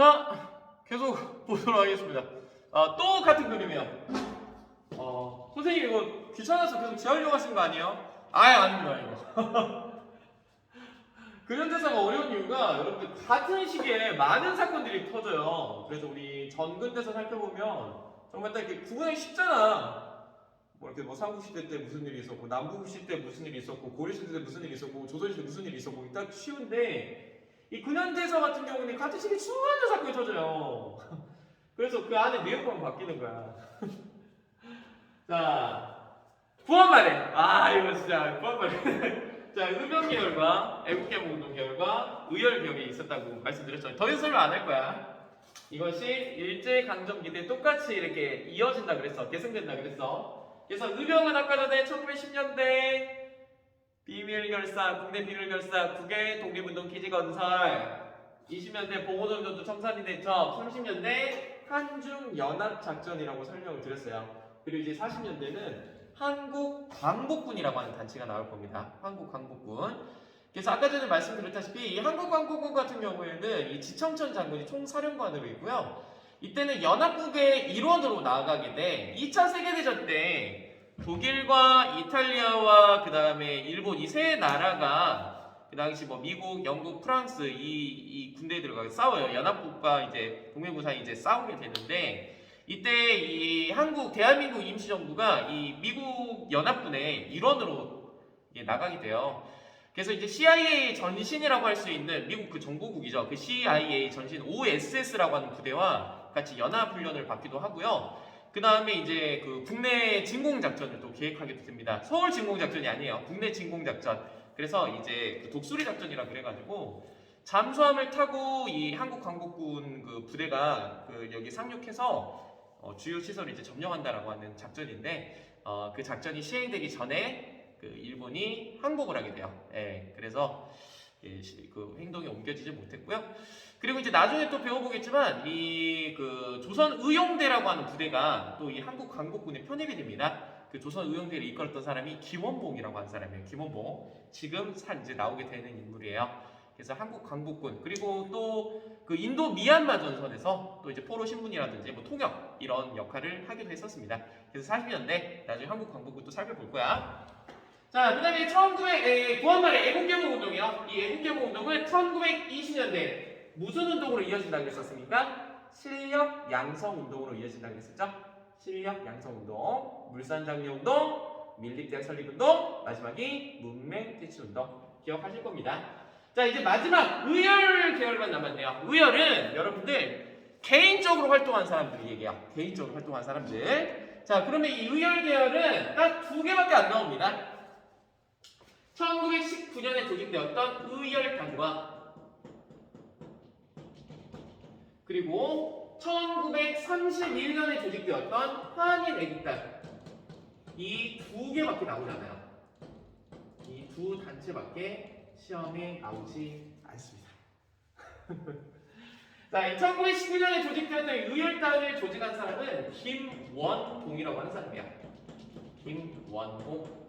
자, 계속 보도록 하겠습니다. 아, 또 같은 그림이에요. 어, 선생님 이거 귀찮아서 계속 지하려고 하신 거 아니에요? 아예 아닙니다, 이거. 근현대사가 어려운 이유가 여러분들 같은 시기에 많은 사건들이 터져요. 그래서 우리 전근대사 살펴보면 정말 딱 이렇게 구분하기 쉽잖아. 뭐 이렇게 뭐 삼국시대 때 무슨 일이 있었고 남국시 때 무슨 일이 있었고 고려시대 때 무슨 일이 있었고 조선시대 무슨 일이 있었고 딱 쉬운데 이 근현대사 같은 경우는 같은 시기에 수많은 사건이 터져요. 그래서 그 안에 내용만 바뀌는 거야. 자, 구한말에 아 이거 진짜 구한말에 자 의병 계열과 애국계몽 운동 계열과 의열 계열이 있었다고 말씀드렸죠. 더 이상 설명 안 할 거야. 이것이 일제 강점기 때 똑같이 이렇게 이어진다 그랬어. 계승된다 그랬어. 그래서 의병은 아까 전에 1910년대 비밀 결사, 국내 비밀 결사, 국외 독립운동 기지 건설, 20년대 봉오동 전투 청산리 대첩, 30년대 한중 연합 작전이라고 설명을 드렸어요. 그리고 이제 40년대는 한국 광복군이라고 하는 단체가 나올 겁니다. 한국 광복군. 그래서 아까 전에 말씀드렸다시피 이 한국 광복군 같은 경우에는 이 지청천 장군이 총사령관으로 있고요. 이때는 연합국의 일원으로 나아가게 돼 2차 세계대전 때 독일과 이탈리아와 그 다음에 일본 이 세 나라가 그 당시 뭐 미국, 영국, 프랑스 이, 이 군대들과 싸워요. 연합국과 이제 동맹국 사이 이제 싸우게 되는데 이때 이 한국 대한민국 임시정부가 이 미국 연합군의 일원으로 나가게 돼요. 그래서 이제 CIA 전신이라고 할 수 있는 미국 그 정보국이죠. 그 CIA 전신 OSS라고 하는 부대와 같이 연합 훈련을 받기도 하고요. 그 다음에 이제 그 국내 진공 작전을 또 계획하게 됩니다. 서울 진공 작전이 아니에요. 국내 진공 작전. 그래서 이제 그 독수리 작전이라 그래가지고 잠수함을 타고 이 한국 광복군 그 부대가 그 여기 상륙해서 어, 주요 시설을 이제 점령한다라고 하는 작전인데 어, 그 작전이 시행되기 전에 그 일본이 항복을 하게 돼요. 예, 그래서 예, 시- 그 행동이 옮겨지지 못했고요. 그리고 이제 나중에 또 배워보겠지만 이 그 조선 의용대라고 하는 부대가 또 이 한국 광복군에 편입이 됩니다. 그 조선 의용대를 이끌었던 사람이 김원봉이라고 하는 사람이에요. 김원봉 지금 산 이제 나오게 되는 인물이에요. 그래서 한국 광복군 그리고 또 그 인도 미얀마 전선에서 또 이제 포로 신문이라든지 뭐 통역 이런 역할을 하기도 했었습니다. 그래서 40년대 나중에 한국 광복군 또 살펴볼 거야. 자, 그 다음에 1900 에, 구한말의 애국개몽 운동이요. 이 애국개몽 운동은 1920년대 무슨 운동으로 이어진다고 했었습니까? 실력 양성 운동으로 이어진다고 했었죠. 실력 양성 운동, 물산 장려 운동, 밀립대학 설립 운동, 마지막이 문맹 퇴치 운동 기억하실 겁니다. 자, 이제 마지막 의열 계열만 남았네요. 의열은 여러분들 개인적으로 활동한 사람들 얘기해요. 개인적으로 활동한 사람들. 자, 그러면 이 의열 계열은 딱 두 개밖에 안 나옵니다. 1919년에 조직되었던 의열단과 그리고 1931년에 조직되었던 한인 애국단 이 두 개밖에 나오잖아요. 이 두 단체밖에 시험에 나오지 않습니다. 자, 1919년에 조직되었던 의열단을 조직한 사람은 김원봉이라고 하는 사람이에요. 김원봉.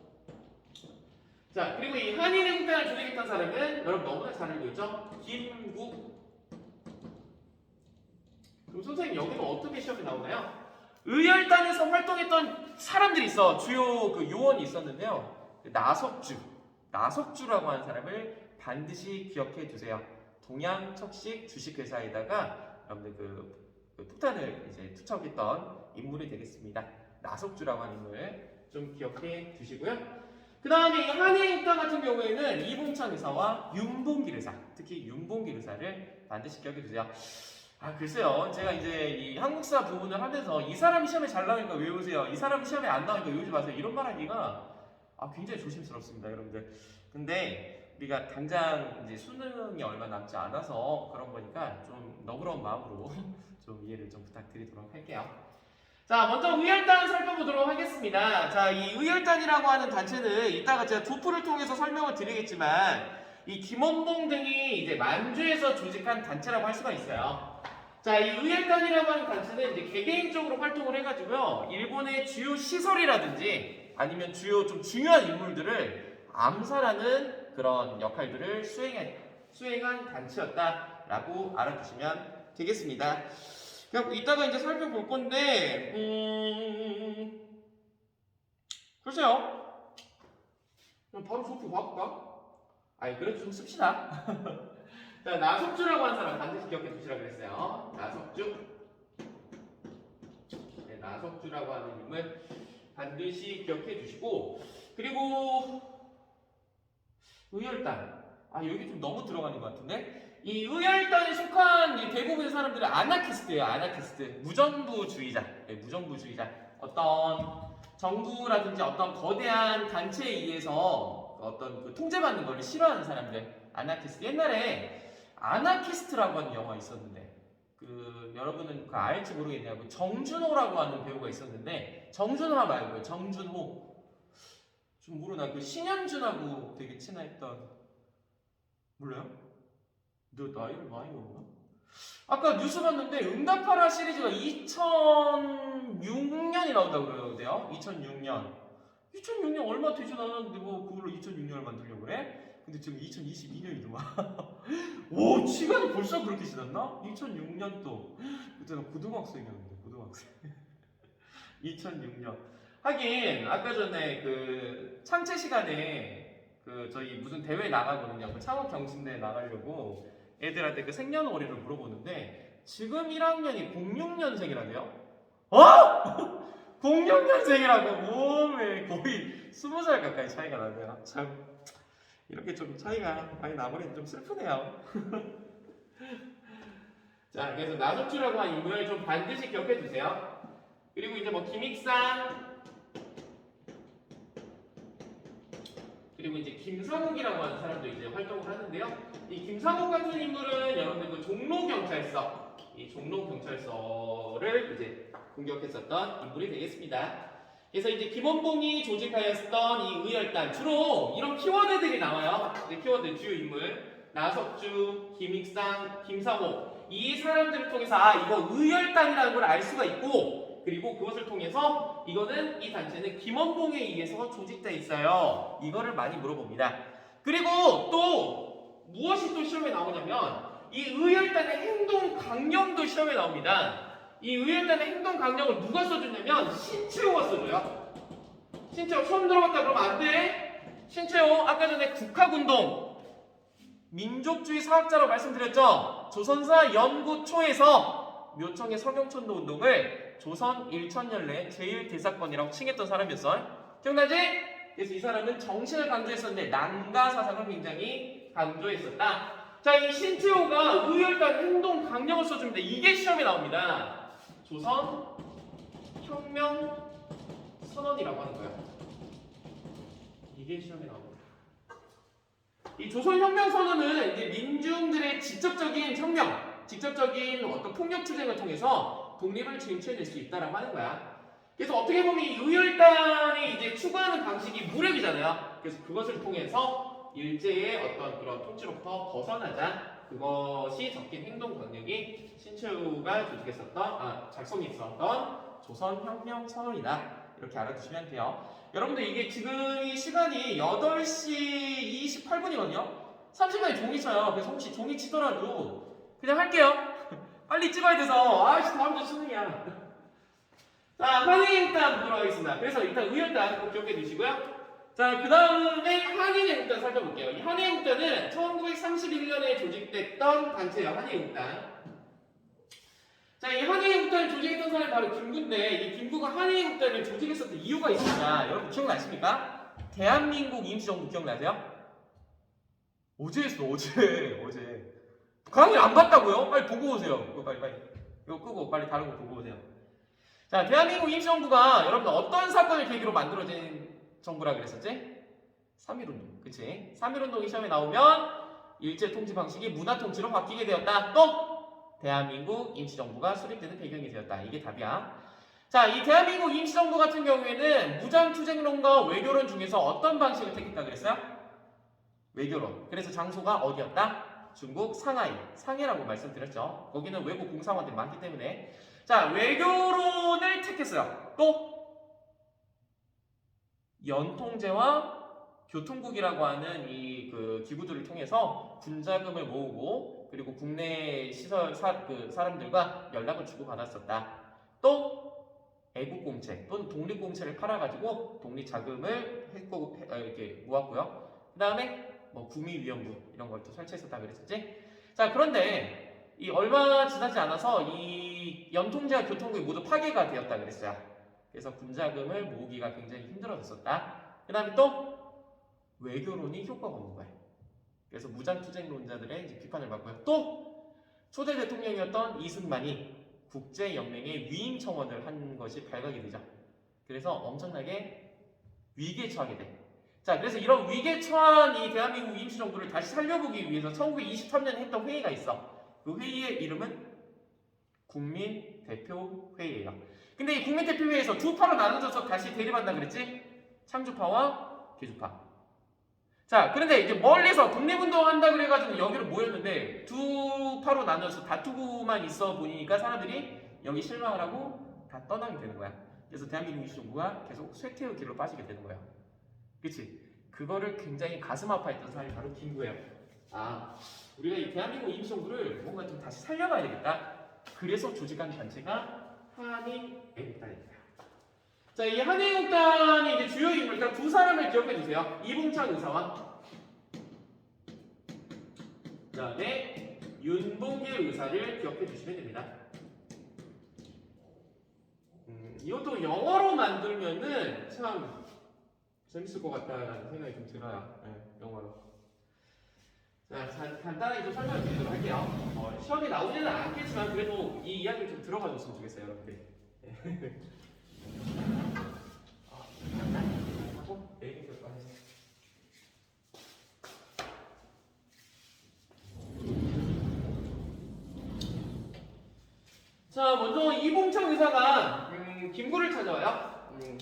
자, 그리고 이 한인애국단을 조직했던 사람은 여러분 너무나 잘 알고 있죠? 김국. 그럼 선생님 여기는 어떻게 시험에 나오나요? 의열단에서 활동했던 사람들이 있어. 주요 그 요원이 있었는데요. 그 나석주. 나석주라고 하는 사람을 반드시 기억해 두세요. 동양 척식 주식회사에다가 여러분들 그, 그 폭탄을 이제 투척했던 인물이 되겠습니다. 나석주라고 하는 인물 좀 기억해 두시고요. 그 다음에 한해인당 같은 경우에는 이봉창 의사와 윤봉길 의사, 특히 윤봉길 의사를 반드시 기억해 두세요. 아 글쎄요, 제가 이제 이 한국사 부분을 하면서 이 사람이 시험에 잘 나오니까 외우세요. 이 사람이 시험에 안 나오니까 외우지 마세요. 이런 말하기가 아 굉장히 조심스럽습니다, 여러분들. 근데 우리가 당장 이제 수능이 얼마 남지 않아서 그런 거니까 좀 너그러운 마음으로 좀 이해를 좀 부탁드리도록 할게요. 자, 먼저 의열단 살펴보도록 하겠습니다. 자, 이 의열단이라고 하는 단체는 이따가 제가 도표를 통해서 설명을 드리겠지만 이 김원봉 등이 이제 만주에서 조직한 단체라고 할 수가 있어요. 자, 이 의열단이라고 하는 단체는 이제 개개인적으로 활동을 해가지고요, 일본의 주요 시설이라든지 아니면 주요 좀 중요한 인물들을 암살하는 그런 역할들을 수행한, 수행한 단체였다라고 알아두시면 되겠습니다. 그래갖고 이따가 이제 살펴볼 건데, 음, 글쎄요. 그냥 바로 소프 봐볼까? 아니, 그래도 좀 씁시다. 자, 나석주라고 하는 사람 반드시 기억해 두시라 그랬어요. 나석주. 네, 나석주라고 하는 인물 반드시 기억해 주시고, 그리고 의열단. 아, 여기 좀 너무 들어가는 것 같은데? 이 의열단에 속한 이 대부분의 사람들은 아나키스트예요, 아나키스트. 무정부주의자. 네, 무정부주의자. 어떤 정부라든지 어떤 거대한 단체에 의해서 어떤 그 통제받는 거를 싫어하는 사람들. 아나키스트. 옛날에 아나키스트라고 하는 영화 있었는데, 그, 여러분은 그 알지 모르겠네요. 그 정준호라고 하는 배우가 있었는데, 정준호 말고요, 정준호. 좀 모르나, 그 신현준하고 되게 친했던, 몰라요? 너 나이를 많이 먹나? 아까 뉴스 봤는데 응답하라 시리즈가 2006년이 나온다고 그러는데요. 2006년. 2006년 얼마 되지도 않았는데 뭐 그걸로 2006년을 만들려고 그래? 근데 지금 2022년이더만. 오, 시간이 벌써 그렇게 지났나? 2006년도. 그때 나 고등학생이었는데, 고등학생. 2006년. 하긴 아까 전에 그 창체 시간에 그 저희 무슨 대회 나가거든요. 그 창업 경신대에 나가려고 애들한테 그 생년월일을 물어보는데 지금 1학년이 06년생이라네요. 어? 06년생이라고 몸에 거의 20살 가까이 차이가 나네요. 참 이렇게 좀 차이가 많이 나버리니 좀 슬프네요. 자, 그래서 나석주라고 하는 인물 좀 반드시 기억해 주세요. 그리고 이제 뭐 김익상 그리고 이제 김상욱이라고 하는 사람도 이제 활동을 하는데요. 이 김상욱 같은 인물은 여러분들 그 종로 경찰서, 이 종로 경찰서를 이제 공격했었던 인물이 되겠습니다. 그래서 이제 김원봉이 조직하였던 이 의열단 주로 이런 키워드들이 나와요. 이 키워드 주요 인물 나석주, 김익상, 김상욱 이 사람들을 통해서 아 이거 의열단이라는 걸 알 수가 있고 그리고 그것을 통해서 이거는 이 단체는 김원봉에 의해서 조직돼 있어요. 이거를 많이 물어봅니다. 그리고 또 무엇이 또 시험에 나오냐면 이 의열단의 행동 강령도 시험에 나옵니다. 이 의열단의 행동 강령을 누가 써주냐면 신채호가 써줘요. 신채호 처음 들어봤다 그러면 안 돼. 신채호 아까 전에 국학운동 민족주의 사학자라고 말씀드렸죠. 조선사 연구초에서 묘청의 서경천도 운동을 조선 일천연례 제1대사건이라고 칭했던 사람이었어요. 기억나지? 그래서 이 사람은 정신을 강조했었는데 난가 사상을 굉장히 강조했었다. 자, 이 신채호가 의열단 행동 강령을 써줍니다. 이게 시험에 나옵니다. 조선 혁명 선언이라고 하는 거예요. 이게 시험에 나옵니다. 이 조선 혁명 선언은 이제 민중들의 직접적인 혁명, 직접적인 어떤 폭력 투쟁을 통해서 독립을 쟁취해낼 수 있다라고 하는 거야. 그래서 어떻게 보면 이 의열단이 이제 추구하는 방식이 무력이잖아요. 그래서 그것을 통해서 일제의 어떤 그런 통치로부터 벗어나자 그것이 적힌 행동 강령이 신채우가 조직했었던 아 작성했었던 조선 혁명 선언이다. 이렇게 알아두시면 돼요. 여러분들 이게 지금 이 시간이 8시 28분이거든요. 30분에 종이 쳐요. 그래서 혹시 종이 치더라도 그냥 할게요. 빨리 찍어야 돼서 아씨 다음 주 수능이야. 자 한의일단 보도록 하겠습니다. 그래서 일단 의열단 꼭 기억해 두시고요. 자, 그 다음에 한인애국단 살펴볼게요. 이 한인애국단은 1931년에 조직됐던 단체예요. 한인애국단. 자, 이 한인애국단을 조직했던 사람이 바로 김구인데 이 김구가 한인애국단을 조직했었던 이유가 있습니다. 여러분 기억나십니까? 대한민국 임시정부 기억나세요? 어제 했어, 어제. 어제. 강의 안 봤다고요? 빨리 보고 오세요. 이거 빨리 빨리. 이거 끄고 빨리 다른 거 보고 오세요. 자, 대한민국 임시정부가 여러분 어떤 사건을 계기로 만들어진 정부라 그랬었지? 3.1운동. 그치? 3.1운동이 시험에 나오면 일제 통치 방식이 문화 통치로 바뀌게 되었다. 또 대한민국 임시정부가 수립되는 배경이 되었다. 이게 답이야. 자, 이 대한민국 임시정부 같은 경우에는 무장투쟁론과 외교론 중에서 어떤 방식을 택했다 그랬어요? 외교론. 그래서 장소가 어디였다? 중국 상하이. 상해라고 말씀드렸죠. 거기는 외국 공사관들이 많기 때문에. 자, 외교론을 택했어요. 또 연통제와 교통국이라고 하는 이 그 기구들을 통해서 군자금을 모으고 그리고 국내 시설 사, 그 사람들과 연락을 주고 받았었다. 또 애국 공채 또는 독립 공채를 팔아가지고 독립 자금을 했고 해- 어, 이렇게 모았고요. 그 다음에 뭐 구미위원부 이런 걸 또 설치했었다 그랬었지. 자 그런데 이 얼마 지나지 않아서 이 연통제와 교통국이 모두 파괴가 되었다 그랬어요. 그래서 군자금을 모으기가 굉장히 힘들어졌었다. 그 다음에 또 외교론이 효과가 없는 거예요. 그래서 무장투쟁론자들의 이제 비판을 받고요. 또 초대 대통령이었던 이승만이 국제연맹의 위임 청원을 한 것이 발각이 되죠. 그래서 엄청나게 위기에 처하게 돼. 자, 그래서 이런 위기에 처한 이 대한민국 임시정부를 다시 살려보기 위해서 1923년에 했던 회의가 있어. 그 회의의 이름은 국민대표회의예요. 근데 이 국민대표회의에서 두 파로 나눠져서 다시 대립한다 그랬지? 창조파와 개조파. 자, 그런데 이제 멀리서 독립운동 한다 그래가지고 여기로 모였는데 두 파로 나눠서 다투고만 있어 보니까 사람들이 여기 실망을 하고 다 떠나게 되는 거야. 그래서 대한민국 임시정부가 계속 쇠퇴의 길로 빠지게 되는 거야. 그치? 그거를 굉장히 가슴 아파했던 사람이 바로 김구예요. 아, 우리가 이 대한민국 임시정부를 뭔가 좀 다시 살려봐야 되겠다. 그래서 조직한 단체가 한인애국단입니다. 자, 이 한인애국단의 이제 주요 인물, 일단 두 사람을 기억해 주세요. 이봉창 의사와 그 다음에 윤봉길 의사를 기억해 주시면 됩니다. 음, 이것도 영어로 만들면은 참 재밌을 것 같다라는 생각이 좀 들어요. 네, 영어로. 자, 자, 간단하게 좀 설명을 드리도록 할게요. 어, 시험에 나오지는 않겠지만 그래도 이 이야기를 좀 들어봐 줬으면 좋겠어요, 여러분들. 네. 아, 하고 좀 하세요. 자, 먼저 이봉창 의사가 음, 김구를 찾아와요. 음,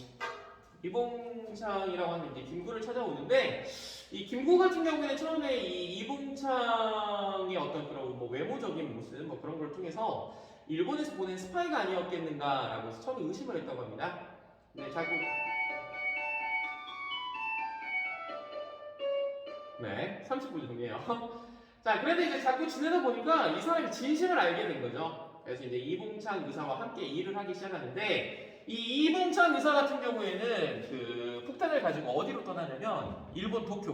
이봉창이라고 하는 이제 김구를 찾아오는데 이 김구 같은 경우에는 처음에 이 이봉창의 어떤 그런 뭐 외모적인 모습 뭐 그런 걸 통해서 일본에서 보낸 스파이가 아니었겠는가라고 해서 처음에 의심을 했다고 합니다. 네, 자꾸 네, 30분 정리해요. 자, 그런데 이제 자꾸 지내다 보니까 이 사람이 진실을 알게 된 거죠. 그래서 이제 이봉창 의사와 함께 일을 하기 시작하는데 이 이봉창 의사 같은 경우에는 그 폭탄을 가지고 어디로 떠나냐면 일본 도쿄,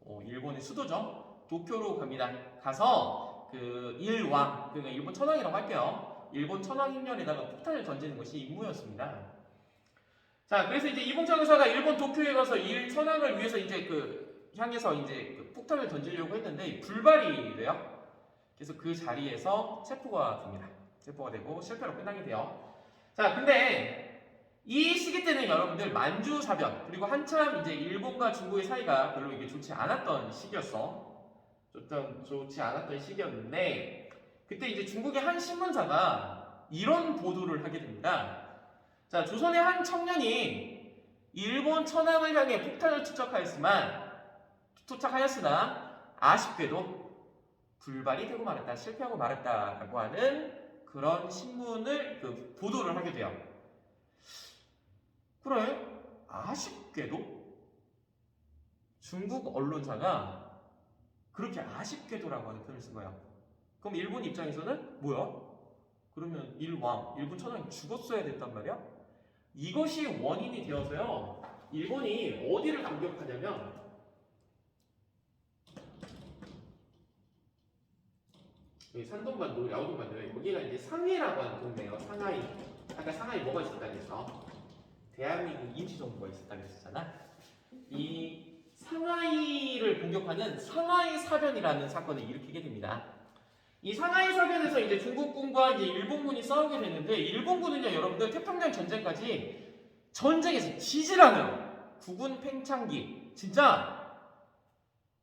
어, 일본의 수도죠. 도쿄로 갑니다. 가서 그 일왕, 그러니까 일본 천황이라고 할게요. 일본 천황 흰년에다가 폭탄을 던지는 것이 임무였습니다. 자, 그래서 이제 이봉창 의사가 일본 도쿄에 가서 일 천황을 위해서 이제 그 향해서 이제 그 폭탄을 던지려고 했는데 불발이 돼요. 그래서 그 자리에서 체포가 됩니다. 체포가 되고 실패로 끝나게 돼요. 자, 근데 이 시기 때는 여러분들 만주 사변 그리고 한참 이제 일본과 중국의 사이가 별로 이게 좋지 않았던 시기였어. 좋던 좋지 않았던 시기였는데 그때 이제 중국의 한 신문사가 이런 보도를 하게 됩니다. 자, 조선의 한 청년이 일본 천황을 향해 폭탄을 투척하였지만 투척하였으나 아쉽게도 불발이 되고 말았다, 실패하고 말았다라고 하는 그런 신문을 그 보도를 하게 돼요. 그래? 아쉽게도 중국 언론사가 그렇게 아쉽게도라고 하는 표현을 쓴 거예요. 그럼 일본 입장에서는 뭐야? 그러면 일왕, 일본 천황이 죽었어야 됐단 말이야? 이것이 원인이 되어서요. 일본이 어디를 공격하냐면 여기 산동반도, 야오동반도 여기가 이제 상해라고 하는 동네예요. 상하이. 아까 상하이 뭐가 있었다 그랬어? 대한민국 임시정부가 있었다 그랬었잖아. 이 상하이를 공격하는 상하이 사변이라는 사건을 일으키게 됩니다. 이 상하이 사변에서 이제 중국군과 이제 일본군이 싸우게 되는데 일본군은요 여러분들 태평양 전쟁까지 전쟁에서 않아요. 국군 팽창기 진짜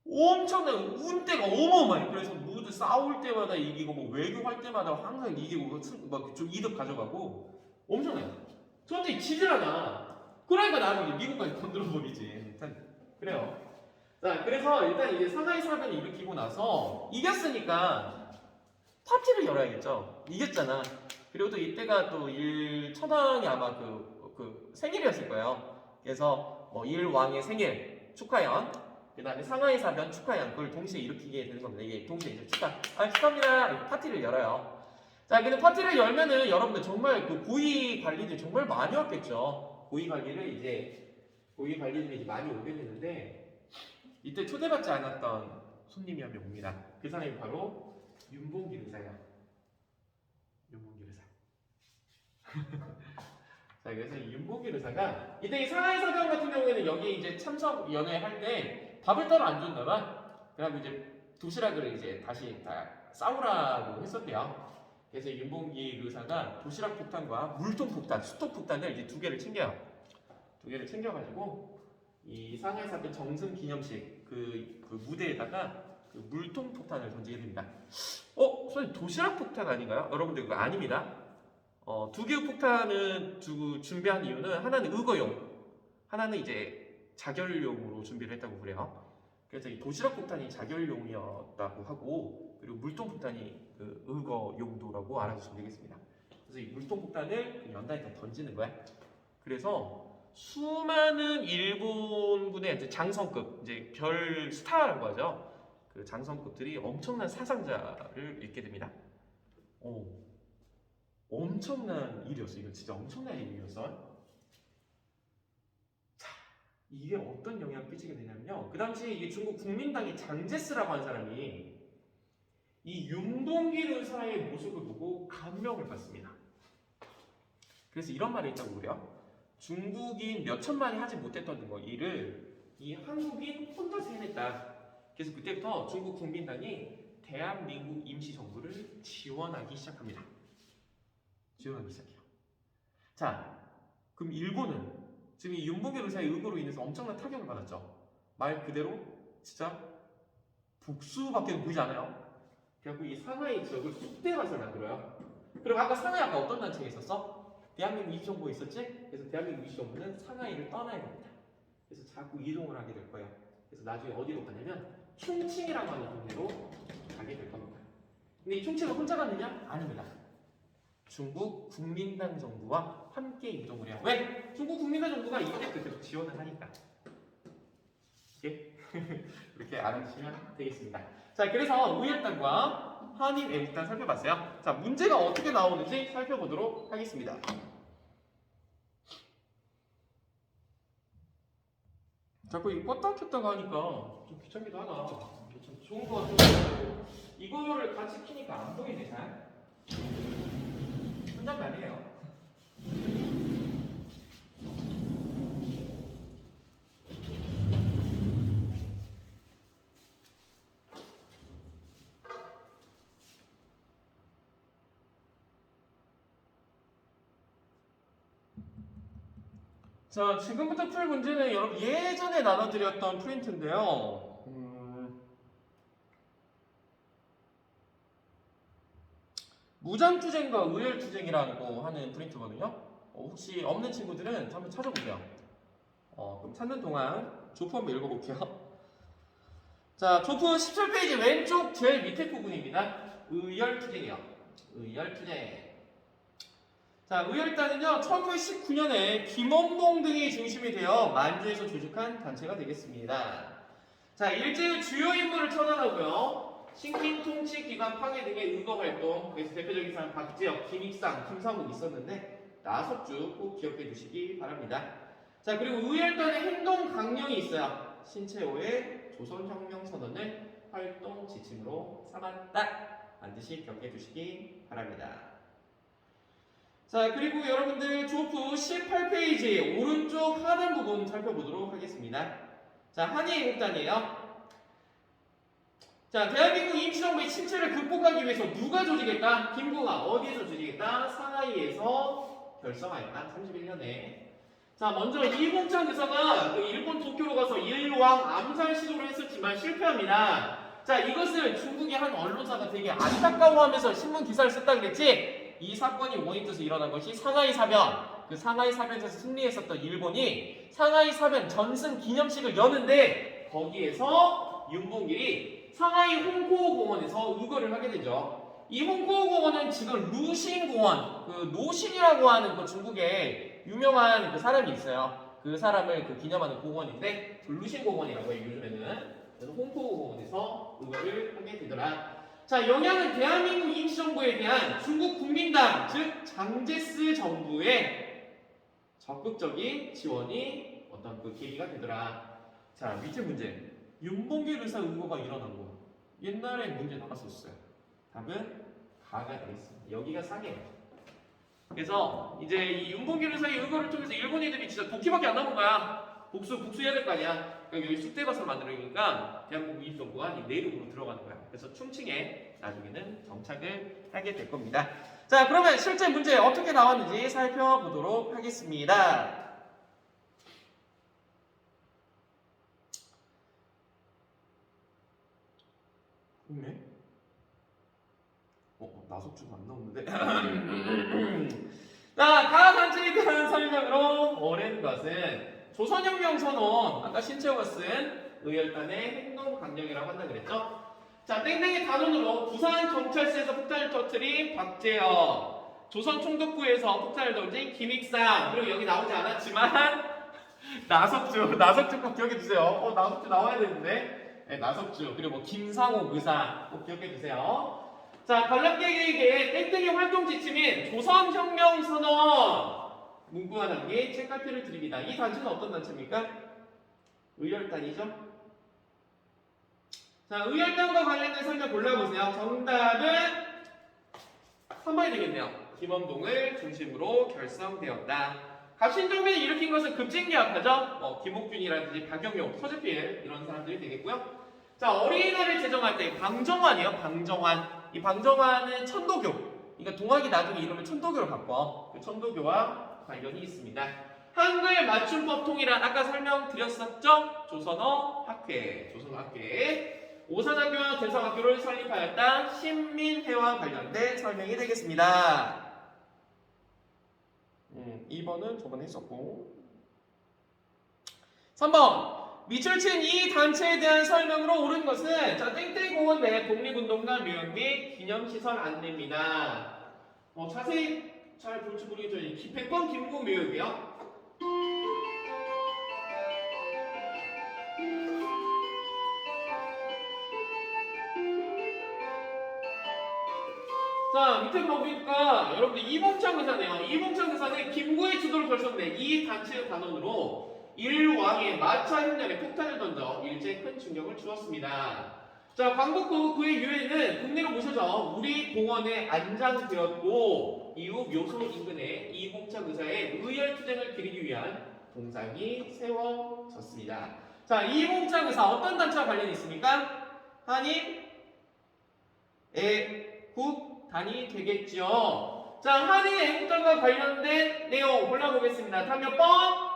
엄청난 운대가 어마어마해. 그래서 모두 싸울 때마다 이기고 뭐 외교할 때마다 항상 이기고 막좀 이득 가져가고 엄청나요. 전쟁이 지질 않아. 그러니까 이제 미국까지 건드려 버리지. 일단 그래요. 자 그래서 일단 이제 상하이 사변을 일으키고 나서 이겼으니까 파티를 열어야겠죠. 이겼잖아. 그리고 또 이때가 또일 천황이 아마 그, 그 생일이었을 거예요. 그래서 뭐 일왕의 생일 축하연 그 다음에 상하이 사변 축하양 그걸 동시에 일으키게 되는 겁니다. 이게 동시에 이제 축하, 아 축하합니다 파티를 열어요. 자, 근데 파티를 열면은 여러분들 정말 그 고위 관리들 정말 많이 왔겠죠. 고위 관리를 이제 고위 관리들이 이제 많이 오게 되는데 이때 초대받지 않았던 손님이 한 명 옵니다. 그 사람이 바로 윤봉길 의사예요. 윤봉길 의사. 자, 그래서 이 윤봉길 의사가 이때 이 상하이 사병 같은 경우에는 여기 이제 참석 연회 할 때 밥을 따로 안 줬나 봐. 그래갖고 이제 도시락을 이제 다시 다 싸우라고 했었대요. 그래서 이 윤봉길 의사가 도시락 폭탄과 물통 폭탄, 수통 폭탄을 이제 두 개를 챙겨요. 두 개를 챙겨가지고 이 상하이 사병 정승 기념식 그, 그 무대에다가 그 물통 폭탄을 던지게 됩니다. 어, 선생님 도시락 폭탄 아닌가요? 여러분들 그거 아닙니다. 어, 두 개의 폭탄은 두, 준비한 이유는 하나는 의거용, 하나는 이제 자결용으로 준비를 했다고 그래요. 그래서 이 도시락 폭탄이 자결용이었다고 하고 그리고 물통 폭탄이 그 의거 용도라고 알아주시면 되겠습니다. 그래서 이 물통 폭탄을 그 연단에 던지는 거야. 그래서 수많은 일본군의 장성급 이제 별 스타라고 하죠. 그 장성급들이 엄청난 사상자를 잃게 됩니다. 오, 엄청난 일이었어. 이거 진짜 엄청난 일이었어. 자, 이게 어떤 영향을 끼치게 되냐면요. 그 당시에 이게 중국 국민당의 장제스라고 하는 사람이 이 윤봉길 의사의 모습을 보고 감명을 받습니다. 그래서 이런 말이 있다고 그래요. 중국인 몇 천만이 하지 못했던 거 일을 이 한국인 혼자서 해냈다. 그래서 그때부터 중국 국민당이 대한민국 임시정부를 지원하기 시작합니다. 지원하기 시작해요. 자, 그럼 일본은 지금 이 윤봉길 의사의 의거로 인해서 엄청난 타격을 받았죠. 말 그대로 진짜 복수밖에 보이지 않아요. 그래갖고 이 상하이 지역을 쑥대밭을 만들어요. 그리고 아까 상하이 아까 어떤 단체가 있었어? 대한민국 임시정부가 있었지? 그래서 대한민국 임시정부는 상하이를 떠나야 됩니다. 그래서 자꾸 이동을 하게 될 거예요. 그래서 나중에 어디로 가냐면 충칭이라고 하는 동네로 가게 될 겁니다. 근데 이 충칭을 혼자 가느냐? 아닙니다. 중국 국민당 정부와 함께 이동을 해요. 왜? 중국 국민당 정부가 이때부터 계속 지원을 하니까. 이렇게 이렇게 알아주시면 되겠습니다. 자, 그래서 의협단과 한인 애국단 살펴봤어요. 자, 문제가 어떻게 나오는지 살펴보도록 하겠습니다. 자꾸 이거 껐다 켰다가 하니까 좀 귀찮기도 하다. 좀 좋은 거 같은데 이거를 같이 키니까 안 보이네 잘. 혼잣 말이에요. 자, 지금부터 풀 문제는 여러분 예전에 나눠드렸던 프린트인데요. 음, 무장투쟁과 의열투쟁이라고 하는 프린트거든요. 어, 혹시 없는 친구들은 한번 찾아보세요. 어, 그럼 찾는 동안 조프 한번 읽어볼게요. 자, 조프 17페이지 왼쪽 제일 밑에 부분입니다. 의열투쟁이요. 의열투쟁. 자, 의열단은요, 1919년에 김원봉 등이 중심이 되어 만주에서 조직한 단체가 되겠습니다. 자, 일제의 주요 인물을 천안하고요. 신kim 통치 기관 파괴 등의 의거 활동, 그래서 대표적인 사람 박지혁, 김익상, 김상욱 있었는데 나석주 꼭 기억해 주시기 바랍니다. 자, 그리고 의열단의 행동 강령이 있어요. 신채호의 조선혁명 선언을 활동 지침으로 삼았다. 반드시 기억해 주시기 바랍니다. 자 그리고 여러분들 조프 18페이지 오른쪽 하단 부분 살펴보도록 하겠습니다. 자 한의애국단이에요. 자 대한민국 임시정부의 침체를 극복하기 위해서 누가 조직했다? 김구가 어디에서 조직했다? 상하이에서 결성하였다. 31년에. 자 먼저 이봉찬 의사가 그 일본 도쿄로 가서 일왕 암살 시도를 했었지만 실패합니다. 자 이것을 중국의 한 언론사가 되게 안타까워하면서 신문 기사를 썼다 그랬지? 이 사건이 원인 뜻서 일어난 것이 상하이 사변. 그 상하이 사변에서 승리했었던 일본이 상하이 사변 전승 기념식을 여는데 거기에서 윤봉길이 상하이 홍코 공원에서 의거를 하게 되죠. 이 홍코 공원은 지금 루신 공원, 그 노신이라고 하는 그 중국의 유명한 그 사람이 있어요. 그 사람을 그 기념하는 공원인데 블루신 공원이라고 해요 요즘에는 그래서 홍포 공원에서 의거를 하게 되더라. 자 영향은 대한민국 임시정부에 대한 중국 국민당 즉 장제스 정부의 적극적인 지원이 어떤 그 계기가 되더라. 자 밑에 문제 윤봉길 의사 의거가 일어난 거 옛날에 문제 나왔었어요. 답은 가가 되겠습니다. 여기가 사계예요. 그래서 이제 이 윤봉길 의사의 의거를 통해서 일본인들이 진짜 복귀밖에 안 남은 거야. 복수 복수해야 될 거 아니야. 그러니까 여기 쑥대밭을 만들으니까 대한민국 임시정부가 이 내륙으로 들어가는 거야. 그래서 충칭에 나중에는 정착을 하게 될 겁니다. 자 그러면 실제 문제 어떻게 나왔는지 살펴보도록 하겠습니다. 네. 어, 어, 나석주가 안 나오는데. 자, 가 단체에 대한 설명으로 오랜 것은 조선혁명 선언, 아까 신채호가 쓴 의열단의 행동 강령이라고 한다 그랬죠? 자, 땡땡의 단원으로 부산 경찰서에서 폭탄을 터뜨린 박재혁, 조선 총독부에서 폭탄을 던진 김익상, 그리고 여기 나오지 않았지만 나석주, 나석주 꼭 기억해 주세요. 어, 나석주 나와야 되는데. 네, 나석주, 그리고 뭐 김상호 의사 꼭 기억해 주세요. 자, 관람객에게 땡땡의 활동 지침인 조선혁명 선언 문구와 함께 책갈피를 드립니다. 이 단체는 어떤 단체입니까? 의열단이죠? 자, 의열단과 관련된 설명 골라보세요. 정답은 3번이 되겠네요. 김원동을 중심으로 결성되었다. 갑신정변을 일으킨 것은 급진기학파죠. 뭐 김옥균이라든지 박영용, 서재필 이런 사람들이 되겠고요. 자, 어린이날을 제정할 때 방정환이요. 방정환. 이 방정환은 천도교. 그러니까 동학이 나중에 이름을 천도교로 바꿔. 그 천도교와 관련이 있습니다. 한글 맞춤법 통일한 아까 설명드렸었죠? 조선어 학회. 조선어 학회. 오산학교와 대성학교를 설립하였다. 신민회와 관련된 설명이 되겠습니다. 음, 2번은 저번에 했었고 3번 밑줄 친 이 단체에 대한 설명으로 옳은 것은 자 땡땡공원 내 독립운동가 묘역 및 기념시설 안내입니다. 어, 자세히 잘 볼지 모르겠죠. 이 백번 김구 묘역이요. 자 밑에 보니까 여러분들 이봉창 의사네요. 이봉창 의사는 김구의 주도를 결성된 이 단체의 단원으로 일왕의 마차 흉년에 폭탄을 던져 일제에 큰 충격을 주었습니다. 자 광복 후 그의 유해는 국내로 모셔져 우리 공원에 안장되었고 이후 묘소 인근에 이봉창 의사의 의열 투쟁을 기리기 위한 동상이 세워졌습니다. 자 이봉창 의사 어떤 단체와 관련이 있습니까? 한인 애국 단이 되겠죠. 자, 한인 애국단과 관련된 내용 골라보겠습니다. 다음 몇 번?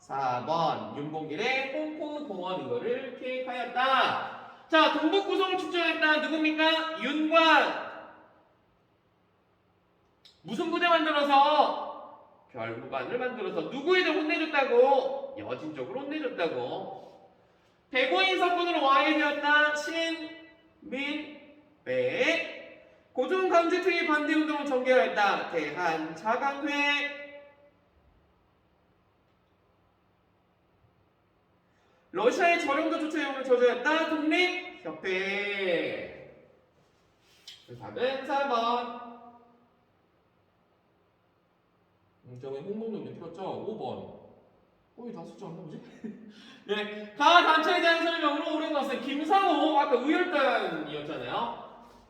4번. 윤봉길의 홍콩 공원 이거를 계획하였다. 자, 동북 구성을 축적했다. 누굽니까? 윤관. 무슨 부대 만들어서? 별무관을 만들어서 누구에게 혼내줬다고? 여진적으로 혼내줬다고. 대고인 사건으로 와해 되었다. 신민배. 고종 강제투입 반대 운동을 전개하였다. 대한 자강회 러시아의 저령도 조처형을 저지했다. 독립협회 답은 4번 음, 저기 홍범동님 틀었죠? 5번 어, 왜다 숫자 안 나오지? 네, 가 단체에 대한 설명으로 옳은 것은 김상호 아까 의열단이었잖아요.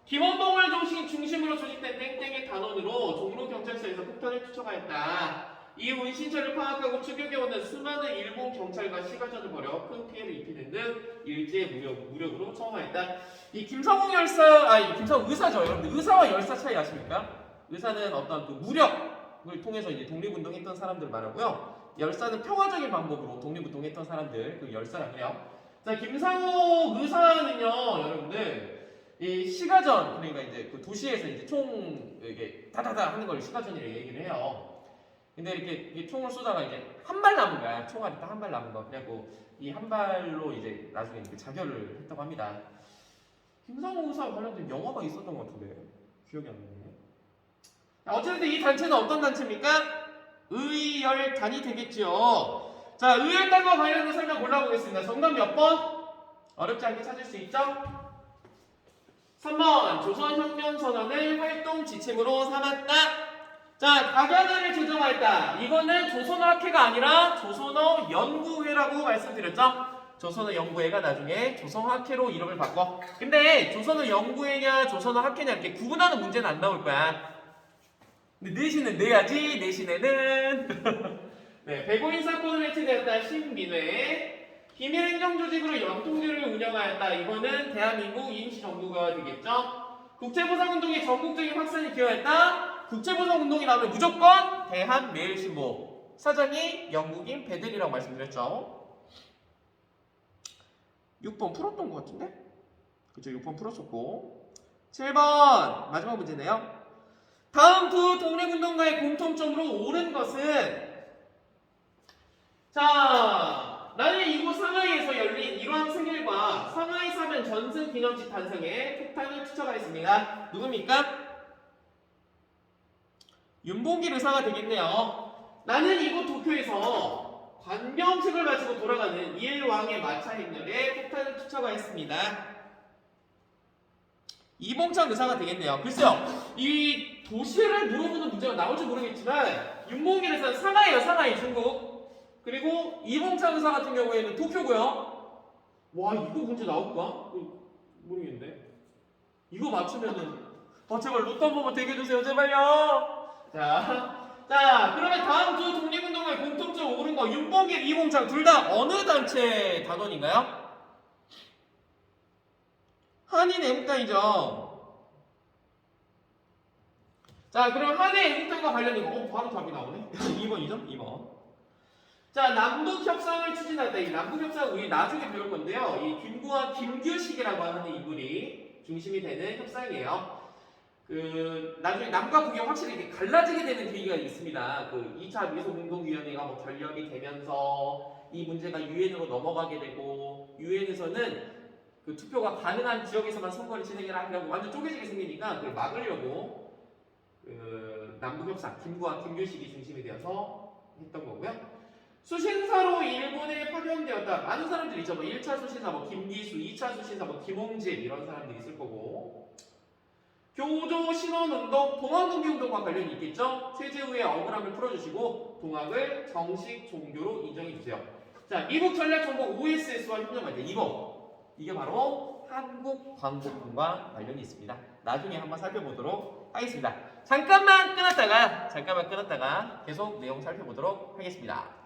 김원봉을 중심, 중심으로 조직된 땡땡의 단원으로 종로 경찰서에서 폭탄을 투척하였다. 이 운신처를 파악하고 추격해오는 수많은 일본 경찰과 시가전을 벌여 큰 피해를 입히는 등 일제 무력, 무력으로 처음하였다. 이 김성웅 열사, 아, 이 김성웅 의사죠. 여러분들 의사와 열사 차이 아십니까? 의사는 어떤 그 무력을 통해서 이제 독립운동했던 사람들 말하고요. 열사는 평화적인 방법으로 독립운동했던 사람들, 그 열사라 그래요. 자, 의사는요, 여러분들. 이 시가전 그러니까 이제 그 도시에서 이제 총 이게 다다다 하는 걸 시가전이라고 얘기를 해요. 근데 이렇게, 총을 쏘다가 이제 한 발 남은 거야. 총알이 딱 한 발 남은 거. 그래갖고 이 한 발로 이제 나중에 이렇게 자결을 했다고 합니다. 김상호 의사와 관련된 영화가 있었던 것 같은데 기억이 안 나네. 어쨌든 이 단체는 어떤 단체입니까? 의열단이 되겠죠. 자, 의열단과 관련된 설명 골라보겠습니다. 정답 몇 번? 어렵지 않게 찾을 수 있죠? 3번 조선혁명선언을 활동 지침으로 삼았다. 자, 가관을 제정하였다. 이거는 조선어학회가 아니라 조선어 연구회라고 말씀드렸죠? 조선어 연구회가 나중에 조선어학회로 이름을 바꿔. 근데 조선어 연구회냐 조선어 학회냐 이렇게 구분하는 문제는 안 나올 거야. 근데 내신은 내야지. 내신에는 네, 백오인 사건을 해체되었다. 신민회. 기밀행정조직으로 영통제를 운영하였다. 이거는 대한민국 임시정부가 되겠죠. 국제보상운동의 전국적인 확산이 기여했다. 국제보상운동이 나오면 무조건 대한매일신보. 사장이 영국인 베델이라고 말씀드렸죠. 6번 풀었던 것 같은데? 그쵸, 6번 풀었었고. 7번 마지막 문제네요. 다음 두 독립운동가의 공통점으로 옳은 것은 자, 나는 이곳 상하이에서 열린 이러한 생일과 상하이 사면 전승 기념식 탄생에 폭탄을 투척하였습니다. 누굽니까? 윤봉길 의사가 되겠네요. 나는 이곳 도쿄에서 관병책을 마치고 돌아가는 일왕의 마차 행렬에 폭탄을 투척하였습니다. 이봉창 의사가 되겠네요. 글쎄요, 이 도시를 물어보는 문제가 나올지 모르겠지만 윤봉길 의사는 상하이에요, 상하이 중국. 그리고 이봉창 의사 같은 경우에는 도쿄고요. 와 이거 문제 나올까? 어, 모르겠는데. 이거 맞추면은 아 제발 로또 한 번만 되게 해주세요 제발요. 자, 자 그러면 다음 두 독립운동의 공통점 옳은 거 윤봉길, 이봉창 둘다 어느 단체 단원인가요? 한인 애국단이죠. 자 그럼 한인 애국단과 관련된 거 어, 바로 답이 나오네. 2번이죠? 2번. 자, 남북 협상을 추진한다. 이 남북 협상 우리 나중에 배울 건데요. 이 김구와 김규식이라고 하는 인물이 중심이 되는 협상이에요. 그 나중에 남과 북이 확실히 이렇게 갈라지게 되는 계기가 있습니다. 그 2차 미소공동위원회가 뭐 결렬이 되면서 이 문제가 유엔으로 넘어가게 되고 유엔에서는 그 투표가 가능한 지역에서만 선거를 진행을 하려고 완전 쪼개지게 생기니까 그걸 막으려고 그 남북 협상 김구와 김규식이 중심이 되어서 했던 거고요. 수신사로 일본에 파견되었다. 많은 사람들이 있죠. 뭐 1차 수신사 뭐 김기수, 2차 수신사 뭐 김홍진 이런 사람들이 있을 거고. 교조 신원운동, 동학동기운동과 관련이 있겠죠. 최재우의 억울함을 풀어주시고 동학을 정식 종교로 인정해 주세요. 자, 미국 전략정보 OSS와 협력할 때 2번. 이게 바로 한국 광복군과 관련이 있습니다. 나중에 한번 살펴보도록 하겠습니다. 잠깐만 끊었다가 잠깐만 끊었다가 계속 내용 살펴보도록 하겠습니다.